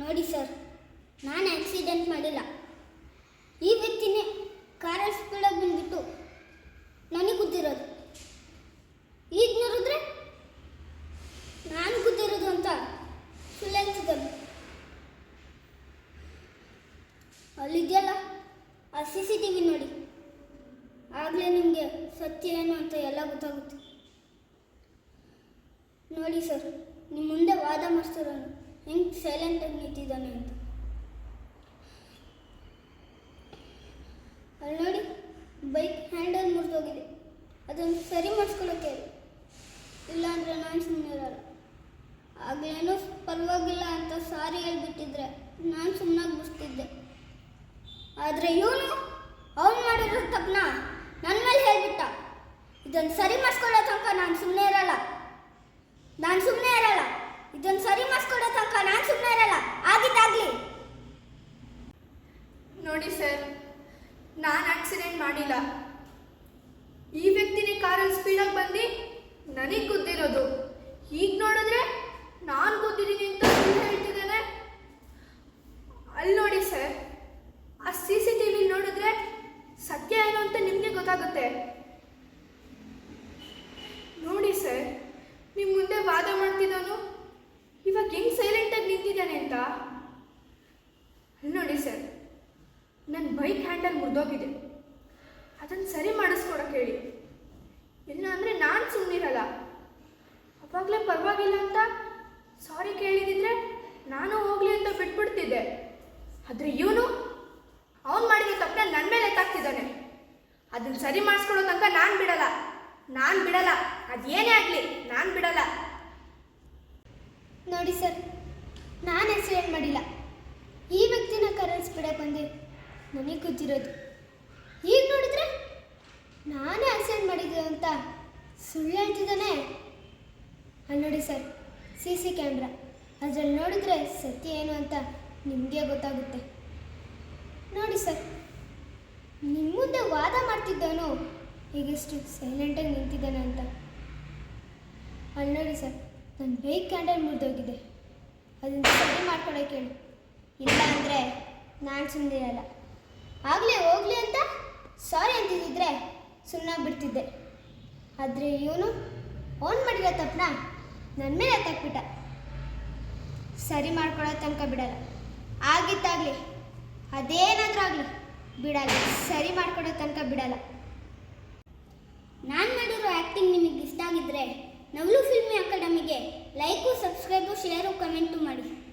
ನೋಡಿ ಸರ್, ನಾನು ಆಕ್ಸಿಡೆಂಟ್ ಮಾಡಿಲ್ಲ. ಈ ವ್ಯಕ್ತಿನೇ ಕಾರಲ್ಲಿ ಸ್ಪೀಡಾಗಿ ಬಂದ್ಬಿಟ್ಟು ನನಗೆ ಗೊತ್ತಿರೋದು. ಈಗ ನೋಡಿದ್ರೆ ನಾನು ಗೊತ್ತಿರೋದು ಅಂತ ಸುಳ್ಳು ಅಲ್ಲಿದೆಯಲ್ಲ ಆ ಸಿ ಸಿ ಟಿ ವಿ ನೋಡಿ. ಆಗಲೇ ನಿಮಗೆ ಸತ್ಯ ಏನು ಅಂತ ಎಲ್ಲ ಗೊತ್ತಾಗುತ್ತೆ. ನೋಡಿ ಸರ್ ನಿಮ್ಮ ಮುಂದೆ ವಾದ ಮಾಡ್ತಿರೋನು. ಹೆಂಗೆ ಸೈಲೆಂಟಾಗಿ ನಿಂತಿದ್ದಾನೆ ಅಂತ. ಅಲ್ಲಿ ನೋಡಿ ಬೈಕ್ ಹ್ಯಾಂಡಲ್ ಮುರಿದೋಗಿದೆ. ಅದನ್ನು ಸರಿ ಮಾಡಿಸ್ಕೊಳ್ಳೋಕೆ ಹೇಳಿ ಇಲ್ಲಾಂದರೆ ನಾನು ಸುಮ್ಮನೆ ಇರಲ್ಲ. ಆಗಲೇನೋ ಪರವಾಗಿಲ್ಲ ಅಂತ ಸಾರಿ ಹೇಳ್ಬಿಟ್ಟಿದ್ರೆ ನಾನು ಸುಮ್ಮನಾಗಿ ಬಿಡ್ತಿದ್ದೆ ಆದರೆ ಇವನು ಅವನು ಮಾಡಿರೋ ತಪ್ಪನ ನನ್ನ ಮೇಲೆ ಹೇಳ್ಬಿಟ್ಟ. ಇದನ್ನು ಸರಿ ಮಾಡಿಸ್ಕೊಳ್ಳೋ ತನಕ ನಾನು ಸುಮ್ಮನೆ ಇರಲ್ಲ ನಾನು ಸುಮ್ಮನೆ ಇರಲ್ಲ ಇದನ್ನು ಸರಿ ಮಾಡಿಸ್ಕೊಡೋ ತನಕ ನಾನು ಸುಮ್ಮನೆ ಇರಲ್ಲ. ಆಗಿದ್ದಾಗಲಿ ನೋಡಿ ಸರ್, ನಾನು ಆಕ್ಸಿಡೆಂಟ್ ಮಾಡಿಲ್ಲ. ಈ ವ್ಯಕ್ತಿನೇ ಕಾರಲ್ಲಿ ಸ್ಪೀಡಾಗಿ ಬಂದು ನನಗೆ ಗೊತ್ತಿರೋದು. ಈಗ ನೋಡಿದ್ರೆ ನಾನು ಗೊತ್ತಿದ್ದೀನಿ ಅಂತ ಹೇಳ್ತಿದ್ದಾನೆ. ಅಲ್ಲಿ ನೋಡಿ ಸರ್, ಆ ಸಿ ಸಿ ಟಿ ವಿ ನೋಡಿದ್ರೆ ಸತ್ಯ ಏನು ಅಂತ ನಿಮಗೆ ಗೊತ್ತಾಗುತ್ತೆ. ನೋಡಿ ಸರ್ ನಿಮ್ಮ ಮುಂದೆ ವಾದ ಮಾಡ್ತಿದ್ದಾನು ಇವಾಗ ಹೆಂಗ್ ಸೈಲೆಂಟಾಗಿ ನಿಂತಿದ್ದಾನೆ ಅಂತ ಅಲ್ಲಿ ನೋಡಿ ಸರ್ ನನ್ನ ಬೈಕ್ ಹ್ಯಾಂಡಲ್ ಮುರಿದೋಗಿದೆ. ಅದನ್ನು ಸರಿ ಮಾಡಿಸ್ಕೊಡಕ್ಕೆ ಹೇಳಿ. ಇಲ್ಲ ಅಂದರೆ ನಾನು ಸುಮ್ಮನಿರಲ್ಲ ಅವಾಗಲೇ ಪರವಾಗಿಲ್ಲ ಅಂತ ಸಾರಿ ಕೇಳಿದಿದ್ರೆ ನಾನು ಹೋಗ್ಲಿ ಅಂತ ಬಿಟ್ಬಿಡ್ತಿದ್ದೆ. ಆದರೆ ಇವನು ಅವನು ಮಾಡಿದ ತಪ್ಪನ್ನ ನನ್ನ ಮೇಲೆ ತಾಕ್ತಿದ್ದಾನೆ ಅದನ್ನ ಸರಿ ಮಾಡಿಸ್ಕೊಡೋ ತನಕ ನಾನು ಬಿಡಲ್ಲ. ನಾನು ಬಿಡಲ್ಲ. ಅದೇನೇ ಆಗಲಿ, ನಾನು ಬಿಡಲ್ಲ. ನೋಡಿ ಸರ್, ನಾನು ಆಕ್ಸಿಡೆಂಟ್ ಮಾಡಿಲ್ಲ. ಈ ವ್ಯಕ್ತಿನ ಕರೆನ್ಸ್ ಸ್ಪೀಡಾಗಿ ಬಂದು. ನನಗೆ ಗೊತ್ತಿರೋದು. ಈಗ ನೋಡಿದ್ರೆ ನಾನೇ ಆಕ್ಸಿಡೆಂಟ್ ಮಾಡಿದ್ದೆ ಅಂತ ಸುಳ್ಳು ಹೇಳ್ತಿದ್ದಾನೆ ಅಲ್ಲಿ ನೋಡಿ ಸರ್ ಸಿ ಸಿ ಕ್ಯಾಮ್ರಾ ಅದರಲ್ಲಿ ನೋಡಿದ್ರೆ ಸತ್ಯ ಏನು ಅಂತ ನಿಮಗೆ ಗೊತ್ತಾಗುತ್ತೆ. ನೋಡಿ ಸರ್ ನಿಮ್ಮ ಮುಂದೆ ವಾದ ಮಾಡ್ತಿದ್ದವನು ಈಗೆಷ್ಟು ಸೈಲೆಂಟಾಗಿ ನಿಂತಿದ್ದಾನೆ ಅಂತ. ಅಲ್ಲಿ ನೋಡಿ ಸರ್ ನನ್ನ ಬೈಕ್ ಕ್ಯಾಂಡಲ್ ಮುರಿದೋಗಿದೆ. ಅದನ್ನು ಸರಿ ಮಾಡ್ಕೊಡೋಕೆ ಹೇಳಿ. ಇಲ್ಲ ಅಂದರೆ ನಾನು ಸುಮ್ಮನಿರಲ್ಲ ಆಗಲೇ ಹೋಗ್ಲಿ ಅಂತ? ಸಾರಿ ಅಂತಿದ್ದಿದ್ರೆ ಸುಮ್ಮನಾಗಿ ಬಿಡ್ತಿದ್ದೆ ಆದರೆ ಇವನು ಓನ್ ಮಾಡಿರೋ ತಪ್ಪನ ನನ್ನ ಮೇಲೆ ಎತ್ತಾಕ್ಬಿಟ್ಟ. ಸರಿ ಮಾಡ್ಕೊಳ್ಳೋ ತನಕ ಬಿಡಲ್ಲ. ಆಗಿದ್ದಾಗಲಿ, ಅದೇನಾದರೂ ಆಗಲಿ, ಬಿಡಲ್ಲ. ಸರಿ ಮಾಡ್ಕೊಡೋ ತನಕ ಬಿಡಲ್ಲ. ನಾನು ಮಾಡಿರೋ ಆ್ಯಕ್ಟಿಂಗ್ ನಿಮಗೆ ಇಷ್ಟ ಆಗಿದ್ರೆ ನವಲು ಫಿಲ್ಮಿ ಅಕಾಡೆಮಿಗೆ ಲೈಕು, ಸಬ್ಸ್ಕ್ರೈಬು ಶೇರು ಕಮೆಂಟು ಮಾಡಿ.